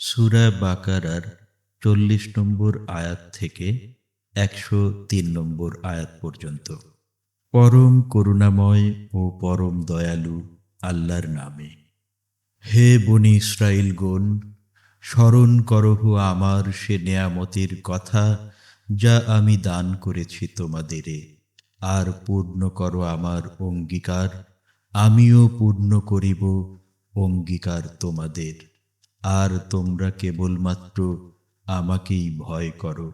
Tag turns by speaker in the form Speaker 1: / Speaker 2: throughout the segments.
Speaker 1: সুরা বাকারার চল্লিশ নম্বর আয়াত থেকে একশো তিন নম্বর আয়াত পর্যন্ত। পরম করুণাময় ও পরম দয়ালু আল্লাহর নামে। হে বনি ইসরায়েলগণ স্মরণ করহ আমার সে নেয়ামতের কথা যা আমি দান করেছি তোমাদেরে আর পূর্ণ করো আমার অঙ্গীকার, আমিও পূর্ণ করিব অঙ্গীকার তোমাদের। আর তোমরা কেবলমাত্র আমাকেই ভয় করো।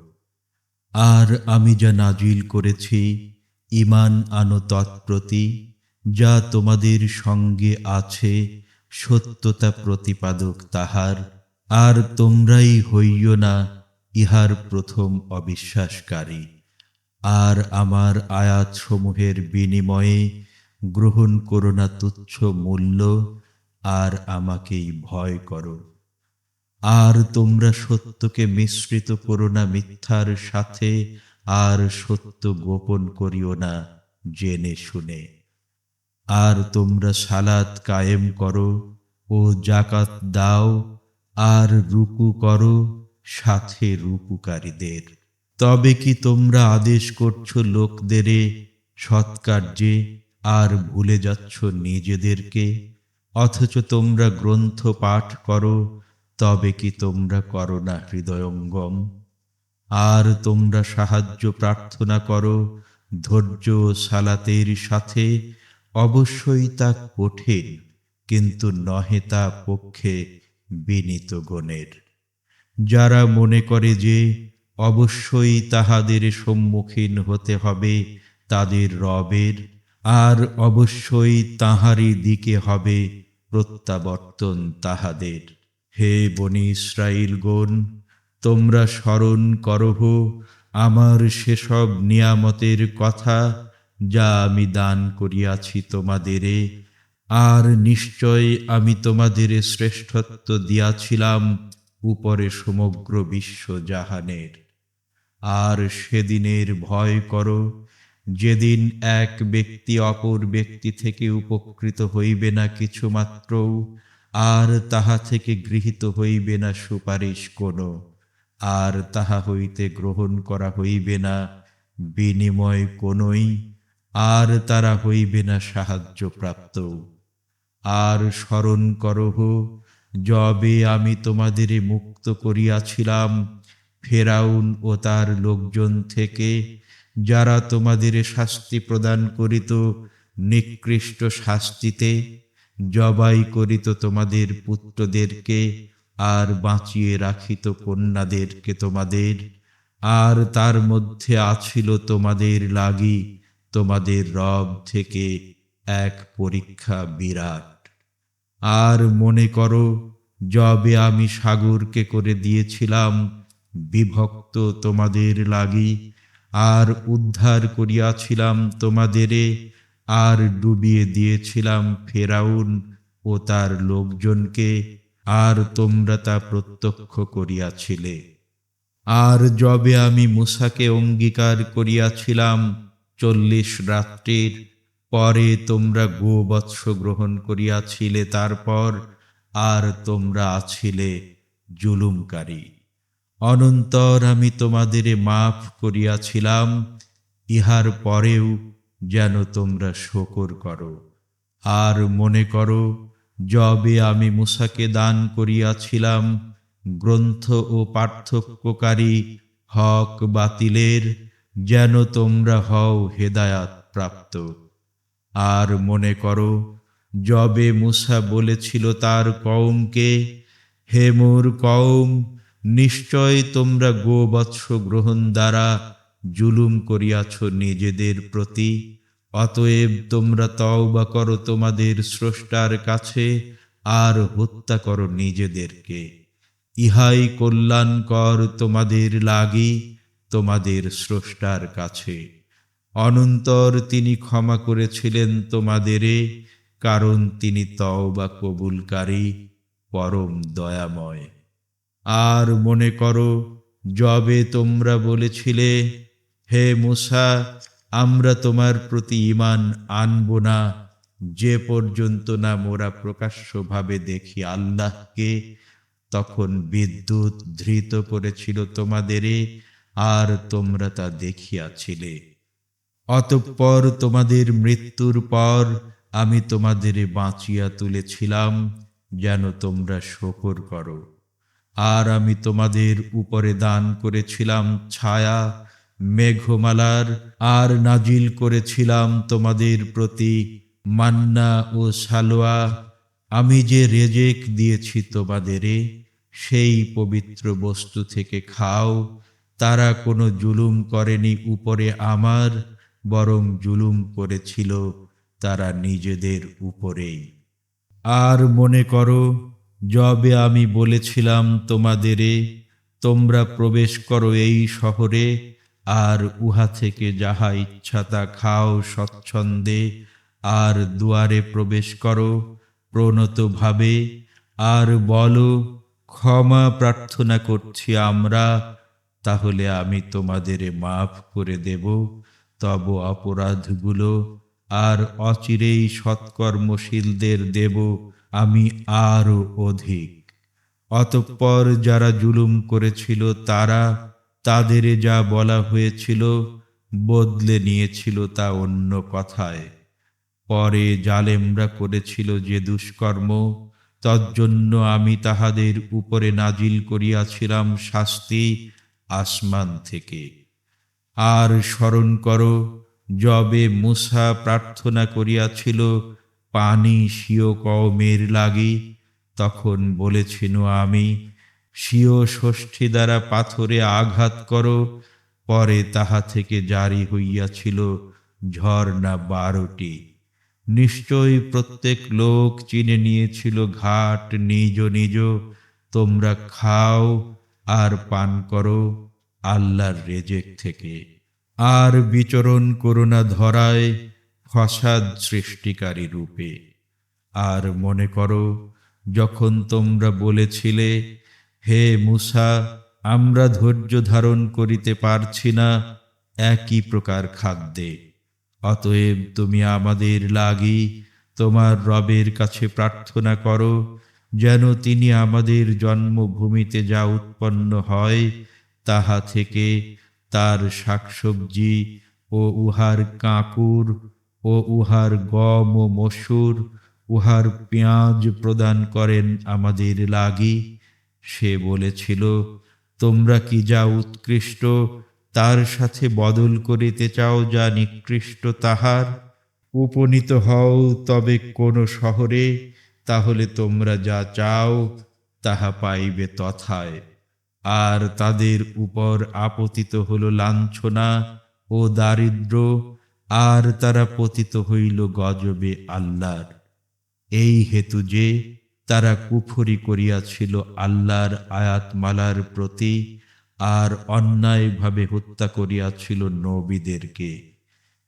Speaker 1: আর আমি যা নাজিল করেছি ইমান আনো তৎপ্রতি, যা তোমাদের সঙ্গে আছে, সত্যতা প্রতিপাদক তাহার। আর তোমরাই হইও না ইহার প্রথম অবিশ্বাসকারী। আর আমার আয়াতসমূহের বিনিময়ে গ্রহণ করো না তুচ্ছ মূল্য, আর আমাকেই ভয় করো। আর তোমরা সত্যকে মিশ্রিত করো না মিথ্যার সাথে, আর সত্য গোপন করিও না জেনে শুনে। আর তোমরা সালাত কায়েম করো ও জাকাত দাও, আর রুকু করো সাথে রুকুকারীদের। তবে কি তোমরা আদেশ করছ লোকদেরে সৎকার্যে, আর ভুলে যাচ্ছ নিজেদেরকে? অথচ তোমরা গ্রন্থ পাঠ করো তবে কি তোমরা করো না হৃদয়ঙ্গম? আর তোমরা সাহায্য প্রার্থনা করো, ধৈর্য সালাতের সাথে। অবশ্যই তা কঠিন, কিন্তু নহে তা পক্ষে বিনীত গণের। যারা মনে করে যে অবশ্যই তাহাদের সম্মুখীন হতে হবে, তাদের রবের, আর অবশ্যই তাহারই দিকে হবে প্রত্যাবর্তন তাহাদের। হে বনি ইসরাইলগণ তোমরা স্মরণ করহ আমার সেসব নিয়ামতের কথা যা আমি দান করিয়াছি তোমাদেরে। আর নিশ্চয় আমি তোমাদের শ্রেষ্ঠত্ব দিয়াছিলাম উপরে সমগ্র বিশ্ব জাহানের। আর সেদিনের ভয় করো, যেদিন এক ব্যক্তি অপর ব্যক্তি থেকে উপকৃত হইবে না কিছুমাত্র আর তাহা থেকে গৃহীত হইবে না সুপারিশ কোনো, আর তাহা হইতে গ্রহণ করা হইবে না বিনিময় কোনই, আর তারা হইবে না সাহায্যপ্রাপ্ত আর স্মরণ করহ যবে আমি তোমাদের মুক্ত করিয়াছিলাম, ফেরাউন ও তার লোকজন থেকে, যারা তোমাদের শাস্তি প্রদান করিত নিকৃষ্ট শাস্তিতে জবাই করিত তোমাদের পুত্রদেরকে, আর বাঁচিয়ে রাখিত কন্যাদেরকে তোমাদের, আর তার মধ্যে আছিল তোমাদের লাগি তোমাদের রব থেকে এক পরীক্ষা বিরাট। আর মনে করো, যবে আমি সাগরকে করে দিয়েছিলাম, বিভক্ত তোমাদের লাগি, আর উদ্ধার করিয়াছিলাম তোমাদেরে আর ডুবিয়ে দিয়েছিলাম ফেরাউন ও তার লোকজনকে, আর তোমরা তা প্রত্যক্ষ করিয়াছিলে। আর যবে আমি মুসাকে অঙ্গীকার করিয়াছিলাম চল্লিশ রাত্রির, পরে তোমরা গোবৎস গ্রহণ করিয়াছিলে, তারপর আর তোমরা আছিলে জুলুমকারী। অনন্তর আমি তোমাদের মাফ করিয়াছিলাম, ইহার পরেও যেন তোমরা শকর করো। আর মনে করো, যবে আমি মুসাকে দান করিয়াছিলাম, গ্রন্থ ও পার্থক্যকারী হক বাতিলের, যেন তোমরা হও হেদায়াত প্রাপ্ত। আর মনে করো, যবে মুসা বলেছিল তার কওমকে, হে মোর কওম, নিশ্চয় তোমরা গোবৎস গ্রহণ দ্বারা জুলুম করিয়াছ নিজেদের প্রতি। অতএব তোমরা তওবা করো তোমাদের স্রষ্টার কাছে আর হত্যা করো নিজেদেরকে। ইহাই কল্যাণকর তোমাদের লাগি তোমাদের স্রষ্টার কাছে। অনন্তর তিনি ক্ষমা করেছিলেন তোমাদেরে কারণ তিনি তওবা কবুলকারী, পরম দয়াময়। আর মনে করো, যবে তোমরা বলেছিলে, হে মুসা আমরা তোমার প্রতি ইমান আনব না। যে পর্যন্ত না মোরা প্রকাশ্যভাবে দেখি আল্লাহকে, তখন বিদ্যুৎ ধৃত করেছিল তোমাদেরে আর তোমরা তা দেখিয়াছিলে। অতঃপর তোমাদের মৃত্যুর পর আমি তোমাদের বাঁচিয়া তুলেছিলাম, যেন তোমরা শকর করো। আর আমি তোমাদের উপরে দান করেছিলাম ছায়া মেঘমালার আর নাজিল করেছিলাম তোমাদের প্রতি মান্না ও সালোয়া। আমি যে রেজেক দিয়েছি তোমাদেরে সেই পবিত্র বস্তু থেকে খাও। তারা কোনো জুলুম করেনি উপরে আমার, বরং জুলুম করেছিল তারা নিজেদের উপরেই আর মনে করো, যবে আমি বলেছিলাম তোমাদেরে তোমরা প্রবেশ করো এই শহরে আর উহা থেকে যাহা ইচ্ছা তা খাও স্বচ্ছন্দে, আর দুয়ারে প্রবেশ করো প্রণতভাবে, আর বলো, ক্ষমা প্রার্থনা করছি আমরা, তাহলে আমি তোমাদের মাফ করে দেব, তব অপরাধগুলো আর অচিরেই সৎকর্মশীলদের দেব, আমি আরও অধিক। অতঃপর যারা জুলুম করেছিল তারা তাদের যা বলা হয়েছিল বদলে নিয়েছিল তা অন্য কথায়। পরে জালেমরা করেছিল যে দুষ্কর্ম, তজ্জন্য আমি তাহাদের উপরে নাজিল করিয়াছিলাম শাস্তি আসমান থেকে। আর স্মরণ করো, যবে মুসা প্রার্থনা করিয়াছিল, পানি স্বীয় কওমের লাগি, তখন বলেছিল আমি স্বীয় ষষ্ঠী দ্বারা পাথরে আঘাত করো, পরে তাহা থেকে জারি হইয়াছিল ঝর্ণা বারোটি। নিশ্চয়ই প্রত্যেক লোক চিনে নিয়েছিল ঘাট নিজ নিজ, তোমরা খাও আর পান করো আল্লাহর রেজেক থেকে। আর বিচরণ করুণা ধরায় ফসাদ সৃষ্টিকারী রূপে। আর মনে করো, যখন তোমরা বলেছিলে হে মুসা, আমরা ধৈর্য ধারণ করিতে পারছি না, একই প্রকার খাদ্যে। অতএব তুমি আমাদের লাগি তোমার রবের কাছে প্রার্থনা করো, যেন তিনি আমাদের জন্মভূমিতে যা উৎপন্ন হয়, তাহা থেকে তার শাকসবজি ও উহার কাঁকুর ও উহার গম ও মসুর, উহার পেঁয়াজ প্রদান করেন আমাদের লাগি। সে বলেছিল, তোমরা কি যা উৎকৃষ্ট, তার সাথে বদল করিতে চাও যা নিকৃষ্ট তাহার? উপনীত হও তবে কোনো শহরে, তাহলে তোমরা যা চাও, তাহা পাইবে তথায়। আর তাদের উপর আপতিত হল লাঞ্ছনা ও দারিদ্র, আর তারা পতিত হইল গজবে আল্লাহর। এই হেতু যে তারা কুফরি করিয়াছিল আল্লাহর আয়াতমালার প্রতি আর অন্যায়ভাবে হত্যা করিয়াছিল নবীদেরকে।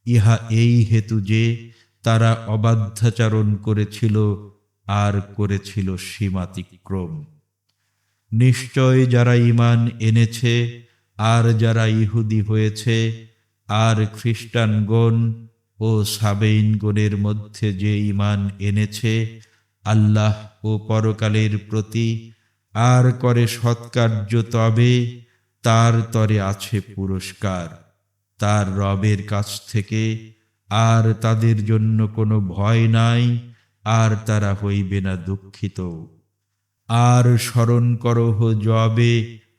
Speaker 1: ইহা এই হেতু যে তারা অবাধ্যাচারণ করেছিল আর করেছিল সীমাতিক্রম। নিশ্চয় যারা ইমান এনেছে আর যারা ইহুদি হয়েছে আর খ্রিস্টানগণ ও সাবেইনগণের মধ্যে যে ইমান এনেছে আল্লাহ ও পরকালের প্রতি আর করে সৎকার্য তবে তার তরে আছে পুরস্কার। তার রবের কাছ থেকে আর তাদের জন্য কোনো ভয় নাই, আর তারা হইবে না দুঃখিত। আর স্মরণ করহ জবে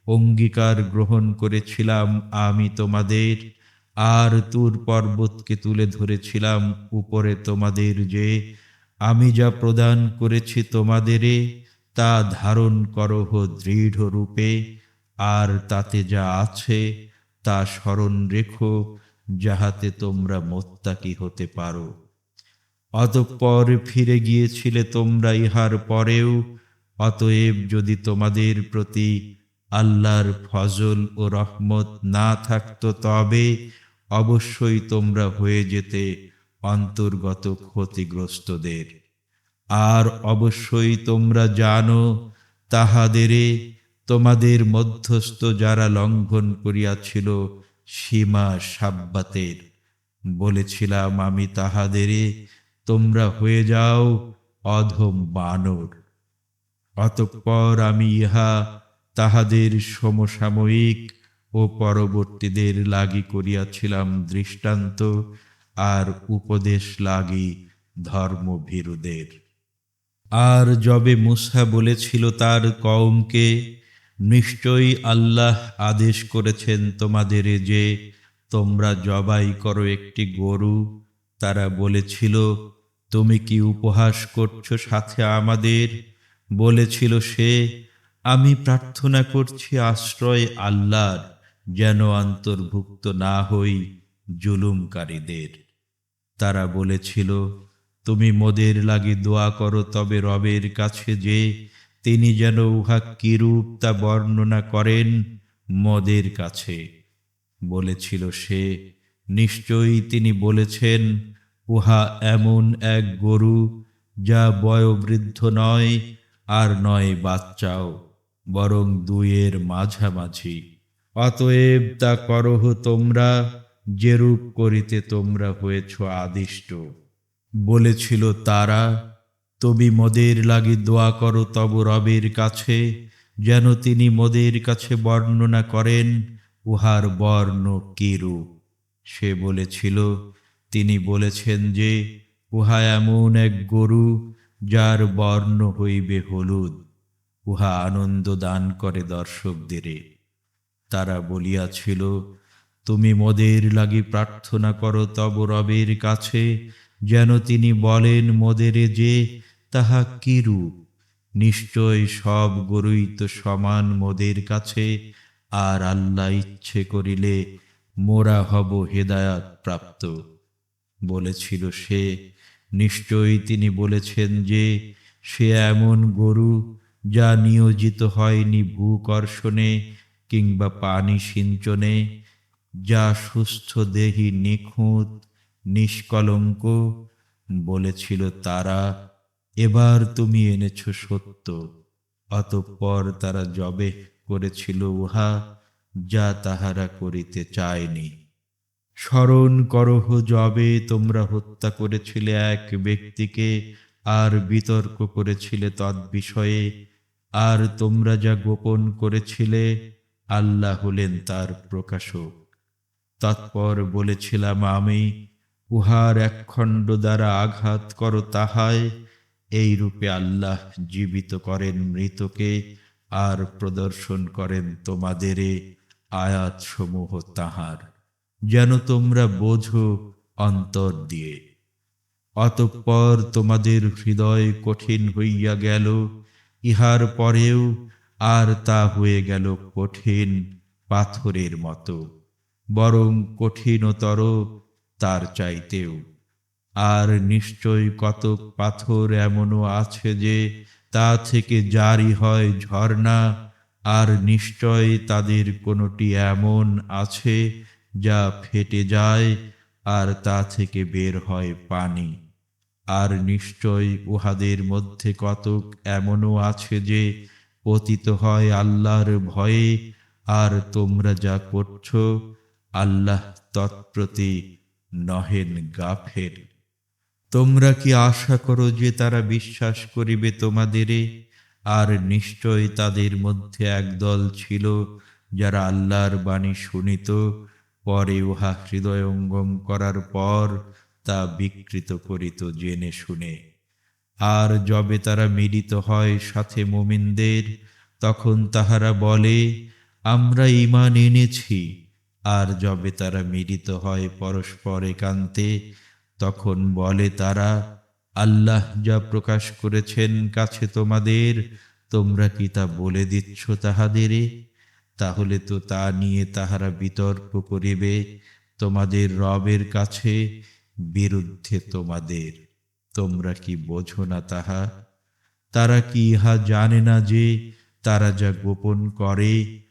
Speaker 1: অঙ্গীকার গ্রহণ করেছিলাম আমি তোমাদের, আর তুর পর্বতকে তুলে ধরেছিলাম উপরে তোমাদের যে আমি যা প্রদান করেছি তোমাদেরে তা ধারণ করহ দৃঢ় রূপে। আর তাতে যা আছে, তা স্মরণ রেখো, যাহাতে তোমরা মোত্তাকি হতে পারো। অতঃপর ফিরে গিয়েছিলে তোমরা ইহার পরেও, অতএব যদি তোমাদের প্রতি আল্লাহর ফজল ও রহমত না থাকত তবে অবশ্যই তোমরা হয়ে যেতে অন্তর্গত ক্ষতিগ্রস্তদের। আর অবশ্যই তোমরা জানো তাহাদেরে তোমাদের মধ্যস্থ যারা লঙ্ঘন করিয়াছিল সীমা সাব্বাতের। বলেছিলাম আমি তাহাদেরে তোমরা হয়ে যাও অধম বানর। অতঃপর আমি ইহা তাহাদের সমসাময়িক ও পরবর্তীদের লাগি করিয়াছিলাম দৃষ্টান্ত আর উপদেশ লাগি ধর্মভীরুদের। আর যবে মুসা বলেছিল তার কওমকে, নিশ্চয়ই আল্লাহ আদেশ করেছেন তোমাদের যে তোমরা জবাই করো একটি গরু। তারা বলেছিল, তুমি কি উপহাস করছ সাথে আমাদের? বলেছিল সে, আমি প্রার্থনা করছি আশ্রয় আল্লাহর, যেন অন্তর্ভুক্ত না হই জুলুমকারীদের। তারা বলেছিল, তুমি মোদের লাগি দোয়া করো, তবে রবের কাছে যে তিনি যেন উহা কিরূপ তা বর্ণনা করেন, মদের কাছে। বলেছিল সে, নিশ্চয়ই তিনি বলেছেন, উহা এমন এক গরু যা বয়োবৃদ্ধ নয় আর নয় বাচ্চাও, বরং দুইয়ের মাঝামাঝি। অতএব তা করহ তোমরা। যেরূপ করিতে তোমরা হয়েছ আদিষ্ট। বলেছিল তারা, তুমি মোদের লাগি দোয়া করো তব রবের কাছে, যেন তিনি মোদের কাছে বর্ণনা করেন উহার বর্ণ কিরূপ। সে বলেছিল, তিনি বলেছেন যে, উহা এমন এক গরু যার বর্ণ হইবে হলুদ। উহা আনন্দ দান করে দর্শকদেরে। তারা বলিয়াছিল তুমি মোদের লাগি প্রার্থনা করো তব রবের কাছে। যেন তিনি বলেন মোদেরে যে, তাহা কিরূপ নিশ্চয় সব গরুই তো সমান মোদের কাছে, আর আল্লাহ ইচ্ছে করিলে মোরা হব হেদায়াত প্রাপ্ত, বলেছিল সে। নিশ্চয়ই তিনি বলেছেন যে, সে এমন গরু যা নিয়োজিত হয়নি ভূকর্ষণে কিংবা পানি সিঞ্চনে যা সুস্থ দেহি নিখুঁত, নিষ্কলঙ্ক, বলেছিল তারা, এবার তুমি এনেছ সত্য। অতঃপর তারা জবে করেছিল উহা, যা তাহারা করিতে চায়নি। স্মরণ করহ যবে তোমরা হত্যা করেছিলে এক ব্যক্তিকে, আর বিতর্ক করেছিলে তদ্বিষয়ে আর তোমরা যা গোপন করেছিলে, আল্লাহ হলেন তার প্রকাশক। তৎপর বলেছিলাম আমি, উহার এক খণ্ড দ্বারা আঘাত করো তাহায় এই রূপে আল্লাহ জীবিত করেন মৃতকে আর প্রদর্শন করেন তোমাদেরে আয়াত সমূহ তাহার, যেন তোমরা বোঝো অন্তর দিয়ে। অতঃপর তোমাদের হৃদয় কঠিন হইয়া গেল, ইহার পরেও আর তা হয়ে গেল কঠিন পাথরের মতো। বরং কঠিনতর তার চাইতেও। আর নিশ্চয় কত পাথর এমনও আছে যে তা থেকে জারি হয় ঝর্ণা, আর নিশ্চয় তাদের কোনোটি এমন আছে যা ফেটে যায় আর তা থেকে বের হয় পানি। আর নিশ্চয় উহাদের মধ্যে কতক এমনও আছে যে পতিত হয় আল্লাহর ভয়ে, আর তোমরা যা করছ আল্লাহ তৎপ্রতি নহেন গাফের। তোমরা কি আশা করো যে তারা বিশ্বাস করিবে তোমাদেরে আর নিশ্চয় তাদের মধ্যে একদল ছিল যারা আল্লাহর বাণী শুনিত, পরে উহা হৃদয়ঙ্গম করার পর তা বিকৃত করিত জেনে শুনে। আর যবে তারা মিলিত হয় সাথে মোমিনদের, তখন তাহারা বলে, আমরা ঈমান এনেছি। আর যবে তারা মিলিত হয় পরস্পর একান্তে, তখন বলে তারা, আল্লাহ যা প্রকাশ করেছেন কাছে তোমাদের, তোমরা কি তা বলে দিচ্ছ তাহাদেরে? তাহলে তো তা নিয়ে তাহারা বিতর্ক করিবে। তোমাদের রবের কাছে বিরুদ্ধে তোমাদের, তোমরা কি বোঝো না তাহা? তারা কি ইহা জানে না যে তারা যা গোপন করে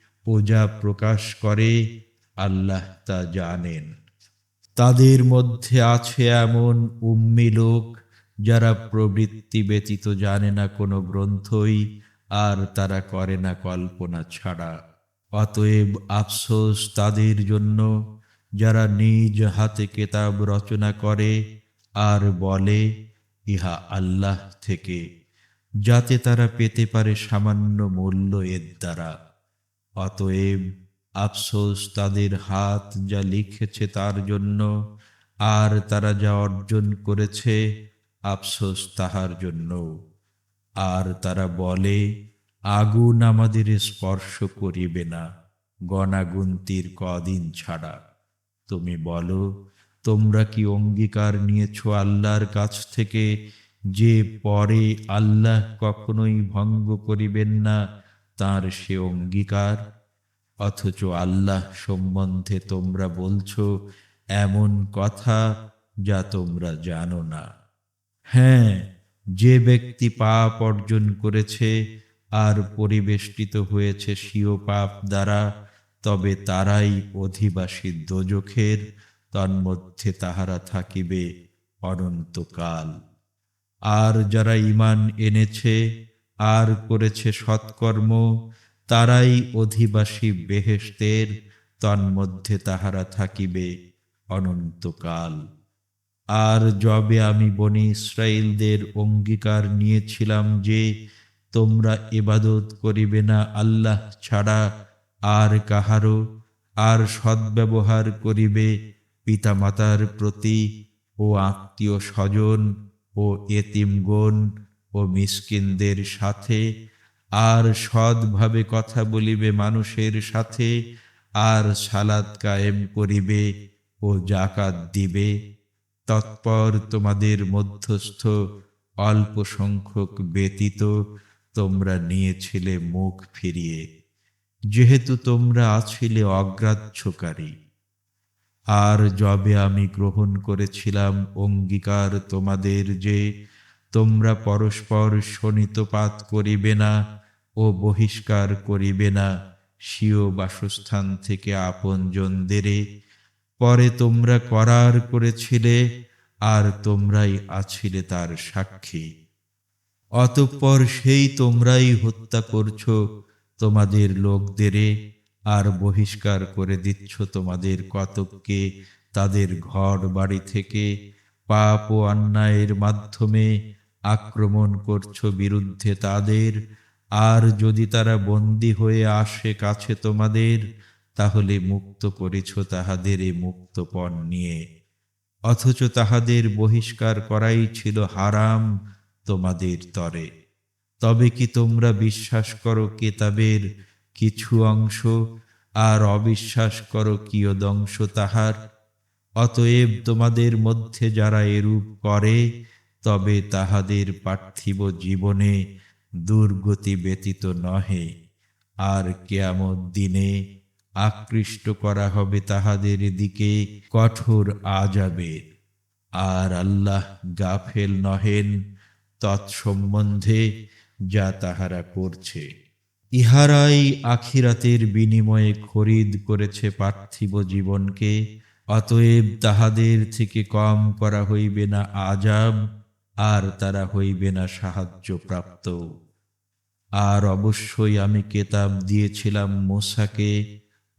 Speaker 1: যা প্রকাশ করে আল্লাহ তা জানেন। তাদের মধ্যে আছে এমন উম্মি লোক যারা প্রবৃত্তি ব্যতীত জানে না কোনো গ্রন্থই আর তারা করে না কল্পনা ছাড়া। অতএব আফসোস তাদের জন্য, যারা নিজ হাতে কেতাব রচনা করে আর বলে, ইহা আল্লাহ থেকে, যাতে তারা পেতে পারে সামান্য মূল্য এর দ্বারা। অতএব আফসোস তাদের হাত যা লিখেছে তার জন্য, আর তারা যা অর্জন করেছে আফসোস তাহার জন্য। আর তারা বলে, আগুন আমাদের স্পর্শ করিবে না গণাগুন্তির কদিন ছাড়া। তুমি বলো, তোমরা কি অঙ্গীকার নিয়েছ আল্লাহর কাছ থেকে, যে পরে আল্লাহ কখনোই ভঙ্গ করিবেন না তার সে অঙ্গীকার? অথচ আল্লাহ সম্বন্ধে তোমরা বলছো এমন কথা যা তোমরা জানো না। হ্যাঁ যে ব্যক্তি পাপ অর্জন করেছে আর পরিবেষ্টিত হয়েছে স্বীয় পাপ দ্বারা, তবে তারাই অধিবাসী দোজখের, তন্মধ্যে তাহারা থাকিবে অনন্তকাল। আর যারা ইমান এনেছে, আর করেছে সৎকর্ম তারাই অধিবাসী বেহেশতের, তন্মধ্যে তাহারা থাকিবে অনন্তকাল। আর যবে আমি বনি ইসরায়েলদের অঙ্গীকার নিয়েছিলাম যে, তোমরা ইবাদত করিবে না আল্লাহ ছাড়া, আর কাহারও, আর সদ্ব্যবহার করিবে পিতামাতার প্রতি ও আত্মীয় স্বজন ও এতিমগণ ও মিসকিনদের সাথে আর সৎভাবে কথা বলিবে মানুষের সাথে, আর সালাদ কায়েম করিবে ও জাকাত দিবে। তৎপর তোমাদের মধ্যস্থ অল্প সংখ্যক ব্যতীত তোমরা নিয়েছিলে মুখ ফিরিয়ে, যেহেতু তোমরা আছিলে অগ্রাহ্যকারী। আর যবে আমি গ্রহণ করেছিলাম অঙ্গীকার তোমাদের যে তোমরা পরস্পর শনিতপাত করিবে না ও বহিষ্কার করিবে না, স্বীয় বাসস্থান থেকে আপনজনদেরে। পরে তোমরা করার করেছিলে আর তোমরাই আছিলে তার সাক্ষী। অতঃপর সেই তোমরাই হত্যা করছ তোমাদের লোকদেরে আর বহিষ্কার করে দিচ্ছ তোমাদের কতককে তাদের ঘর বাড়ি থেকে। পাপ ও অন্যায়ের মাধ্যমে আক্রমণ করছ বিরুদ্ধে তাদের। আর যদি তারা বন্দী হয়ে আসে কাছে তোমাদের, তাহলে মুক্ত করেছ তাহাদের এই মুক্তপণ নিয়ে। অথচ তাহাদের বহিষ্কার করাই ছিল হারাম তোমাদের তরে। তবে কি তোমরা বিশ্বাস করো কেতাবের কিছু অংশ? আর অবিশ্বাস করো কিয়দংশ তাহার? অতএব তোমাদের মধ্যে যারা এরূপ করে তবে তাহাদের পার্থিব জীবনে দুর্গতি ব্যতীত নহে। আর কেয়ামত দিনে আকৃষ্ট করা হবে তাহাদের দিকে কঠোর আজাবের আর আল্লাহ গাফেল নহেন তৎসম্বন্ধে যা তাহারা করছে। ইহারাই আখিরাতের বিনিময়ে খরিদ করেছে পার্থিব জীবনকে। অতএব তাহাদের থেকে কম করা হইবে না আজাব আর তারা হইবে না সাহায্য প্রাপ্ত আর অবশ্যই আমি কেতাব দিয়েছিলাম মোসাকে,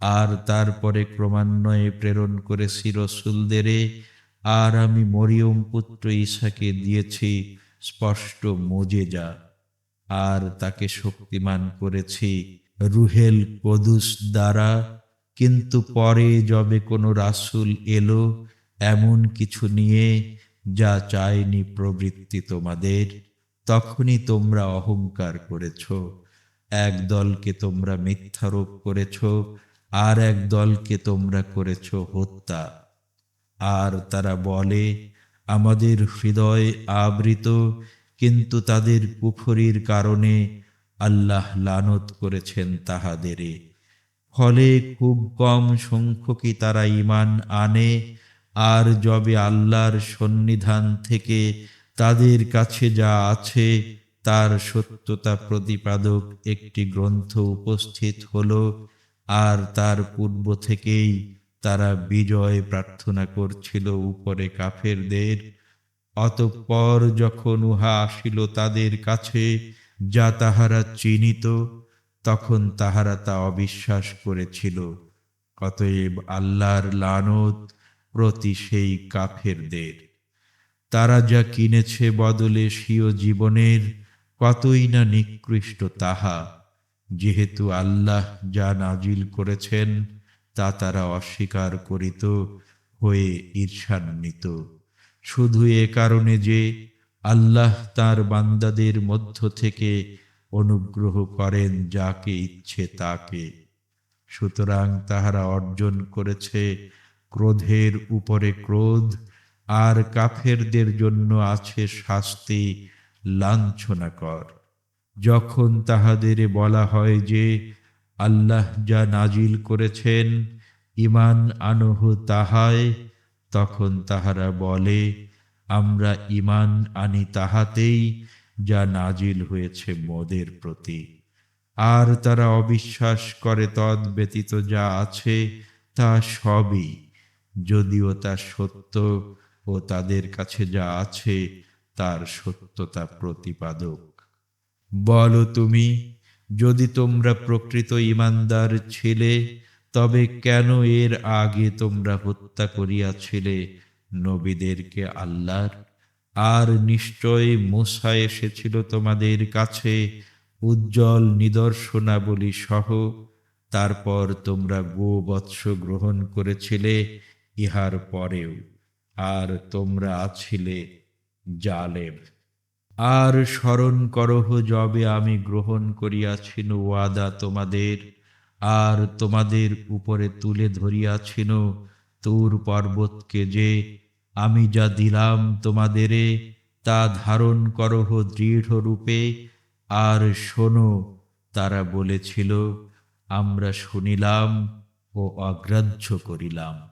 Speaker 1: আর তারপরে ক্রমান্বয়ে প্রেরণ করেছি রসুলদেরে, আর আমি মরিয়ম পুত্র ঈশাকে দিয়েছি স্পষ্ট মোজেজা, আর তাকে শক্তিমান করেছি রুহেল কদুস দ্বারা। কিন্তু পরে যবে কোনো রাসুল এলো, এমন কিছু নিয়ে যা চায়নি প্রবৃত্তি তোমাদের, তখনই তোমরা অহংকার করেছ। এক দলকে তোমরা মিথ্যারোপ করেছ, আর এক দলকে তোমরা করেছ হত্যা। আর তারা বলে, আমাদের হৃদয় আবৃত, কিন্তু তাদের কুফরির কারণে আল্লাহ লানত করেছেন তাহাদেরে ফলে খুব কম সংখ্যকই তারা ইমান আনে আর যবে আল্লাহর সন্নিধান থেকে তাদের কাছে যা আছে, তার সত্যতা প্রতিপাদক একটি গ্রন্থ উপস্থিত হলো, আর তার পূর্ব থেকেই তারা বিজয় প্রার্থনা করছিল উপরে কাফেরদের। অতঃপর যখন উহা আসিল তাদের কাছে, যা তাহারা চিনিত, তখন তাহারা তা অবিশ্বাস করেছিল। অতএব আল্লাহর লানত প্রতি সেই কাফেরদের। তারা যা কিনেছে বদলে স্বীয় জীবনের, কতই না নিকৃষ্ট তাহা। যেহেতু আল্লাহ যা নাজিল করেছেন, তা তারা অস্বীকার করিত, হয়ে ঈর্ষান্বিত। শুধু এ কারণে যে আল্লাহ তার বান্দাদের মধ্য থেকে অনুগ্রহ করেন যাকে ইচ্ছে তাকে। সুতরাং তাহারা অর্জন করেছে ক্রোধের উপরে ক্রোধ, আর কাফেরদের জন্য আছে শাস্তি লাঞ্ছনাকর। যখন তাহাদের বলা হয় যে আল্লাহ যা নাজিল করেছেন ইমান আনহ তাহায় তখন তাহারা বলে, আমরা ইমান আনি তাহাতেই যা নাজিল হয়েছে মদের প্রতি। আর তারা অবিশ্বাস করে তদ ব্যতীত যা আছে তা সবই যদিও তা সত্য ও তাদের কাছে যা আছে, তার সত্যতা প্রতিপাদক। বলো তুমি, যদি তোমরা প্রকৃত ইমানদার ছিলে, তবে কেন এর আগে তোমরা হত্যা করিয়াছিলে নবীদেরকে আল্লাহর? আর নিশ্চয় মুসা এসেছিল তোমাদের কাছে উজ্জ্বল নিদর্শনাবলী সহ, তারপর তোমরা গোবৎস গ্রহণ করেছিলে ইহার পরেও আর তোমরা আছিলে জালেম। আর স্মরণ করহ যবে আমি গ্রহণ করিয়াছিনু ওয়াদা তোমাদের, আর তোমাদের উপরে তুলে ধরিয়াছিনু তুর পর্বতকে যে আমি যা দিলাম তোমাদেরে তা ধারণ করহ দৃঢ় রূপে। আর শোনো, তারা বলেছিল, আমরা শুনিলাম ও অগ্রাহ্য করিলাম।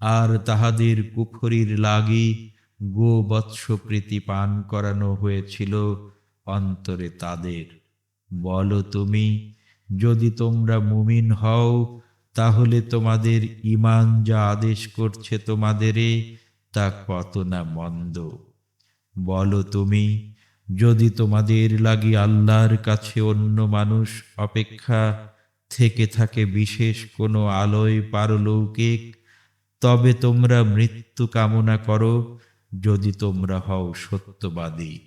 Speaker 1: আর তাহাদের কুফরির লাগি গো বৎস প্রীতি পান করানো হয়েছিল অন্তরে তাদের। বলো তুমি, যদি তোমরা মুমিন হও, তাহলে তোমাদের ইমান যা আদেশ করছে তোমাদেরে তা কত না মন্দ। বলো তুমি, যদি তোমাদের লাগি আল্লাহর কাছে অন্য মানুষ অপেক্ষা থেকে থাকে বিশেষ কোনো আলোয় পারলৌকিক তবে তোমরা মৃত্যু কামনা করো যদি তোমরা হও সত্যবাদী।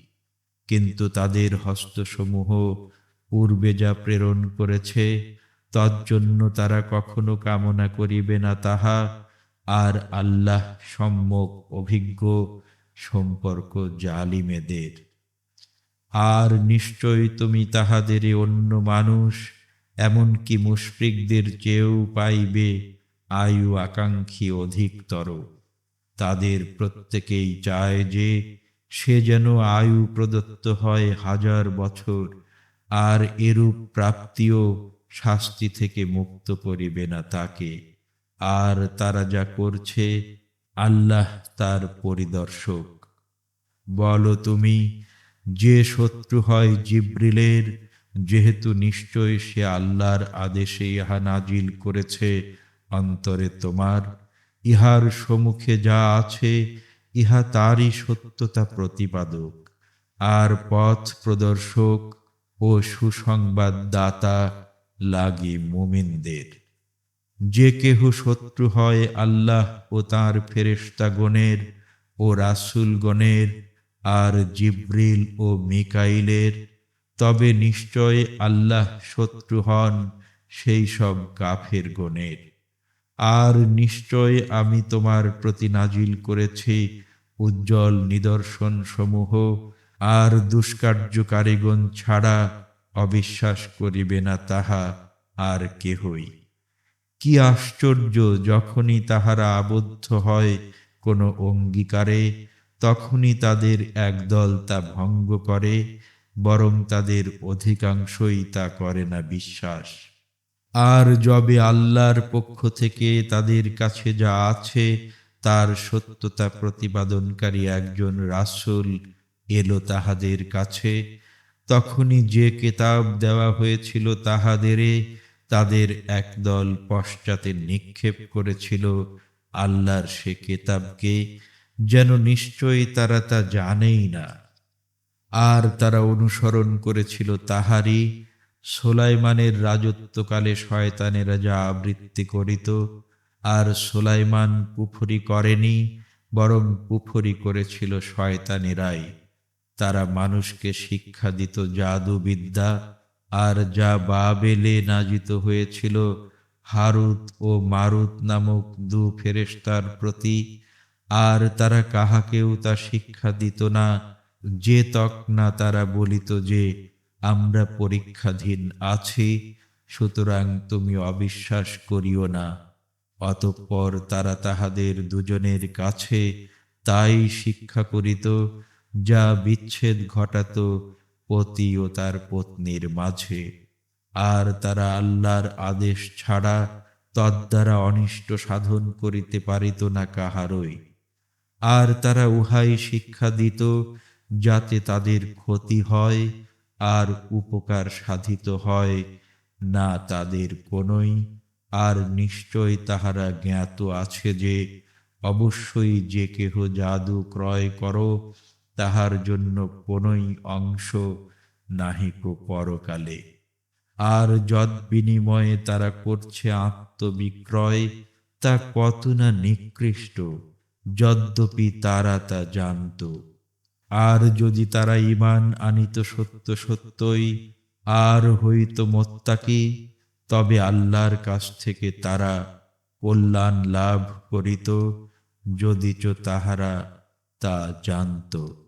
Speaker 1: কিন্তু তাদের হস্তসমূহ পূর্বে যা প্রেরণ করেছে তজ্জন্য তারা কখনো কামনা করিবে না তাহা, আর আল্লাহ সম্যক অভিজ্ঞ সম্পর্ক জালিমেদের। আর নিশ্চয় তুমি তাহাদের অন্য মানুষ, এমনকি মুশফিকদের চেয়েও পাইবে আয়ু আকাঙ্ক্ষী অধিকতর। তাদের প্রত্যেকেই চায় যে সে যেন আয়ু প্রদত্ত হয় হাজার বছর, আর এরূপ প্রাপ্তিও শাস্তি থেকে মুক্ত করিবে না তাকে। আর তারা যা করছে, আল্লাহ তার পরিদর্শক। বলো তুমি, যে শত্রু হয় জিব্রিলের, যেহেতু নিশ্চয় সে আল্লাহর আদেশে ইহা নাজিল করেছে অন্তরে তোমার। ইহার সম্মুখে যা আছে, ইহা তারই সত্যতা প্রতিপাদক। আর পথ প্রদর্শক ও সুসংবাদ দাতা লাগি মুমিনদের। যে কেহ শত্রু হয় আল্লাহ ও তাঁর ফেরেশতাগণের ও রাসূলগণের আর জিব্রিল ও মিকাইলের, তবে নিশ্চয় আল্লাহ শত্রু হন সেই সব কাফের গণের আর নিশ্চয় আমি তোমার প্রতি নাজিল করেছি উজ্জ্বল নিদর্শন সমূহ আর দুষ্কার্যকারীগণ ছাড়া অবিশ্বাস করিবে না তাহা আর কেহই। কি আশ্চর্য, যখনই তাহারা আবদ্ধ হয় কোনো অঙ্গীকারে, তখনই তাদের একদল তা ভঙ্গ করে, বরং তাদের অধিকাংশই তা করে না বিশ্বাস। আর যবে আল্লাহর পক্ষ থেকে তাদের কাছে যা আছে, তার সত্যতা প্রতিপাদনকারী একজন রাসূল এলো তাহাদের কাছে। তখনই যে কেতাব দেওয়া হয়েছিল তাহাদেরে তাদের একদল পশ্চাতে নিক্ষেপ করেছিল আল্লাহর সে কেতাবকে, যেন নিশ্চয়ই তারা তা জানেই না। আর তারা অনুসরণ করেছিল তাহারই সোলাইমানের রাজত্বকালে শয়তানেরা যা আবৃত্তি করিত, আর সোলাইমান পুফরি করেনি, বরং পুফরি করেছিল শয়তানেরাই। তারা মানুষকে শিক্ষা দিত জাদুবিদ্যা, আর যা বাবেলে নাজিত হয়েছিল হারুত ও মারুত নামক দু ফেরেশতার প্রতি, আর তারা কাহাকেও তা শিক্ষা দিত না, যে তক না তারা বলিত যে আমরা পরীক্ষাধীন আছি, সুতরাং তুমি অবিশ্বাস করিও না। অতঃপর তারা তাহাদের দুজনের কাছে তাই শিক্ষা করিত, যা বিচ্ছেদ ঘটাত পতি ও তার পত্নীর মাঝে। আর তারা আল্লাহর আদেশ ছাড়া তদ্বারা অনিষ্ট সাধন করিতে পারিত না কাহারই। আর তারা উহাই শিক্ষা দিত, যাতে তাদের ক্ষতি হয় আর উপকার সাধিত হয় না তাদের কোনই। আর নিশ্চয় তাহারা জ্ঞাত আছে যে, অবশ্যই যে কেহ জাদু ক্রয় করো, তাহার জন্য কোনই অংশ নাহিক পরকালে। আর যদ বিনিময়ে তারা করছে আত্মবিক্রয়, তা কত না নিকৃষ্ট, যদ্যপি তারা তা জানত। আর যদি তারা ইমান আনিত সত্য সত্যই, আর হইত মোত্তাকি, তবে আল্লাহর কাছ থেকে তারা কল্যাণ লাভ করিত, যদিচ তাহারা তা জানত।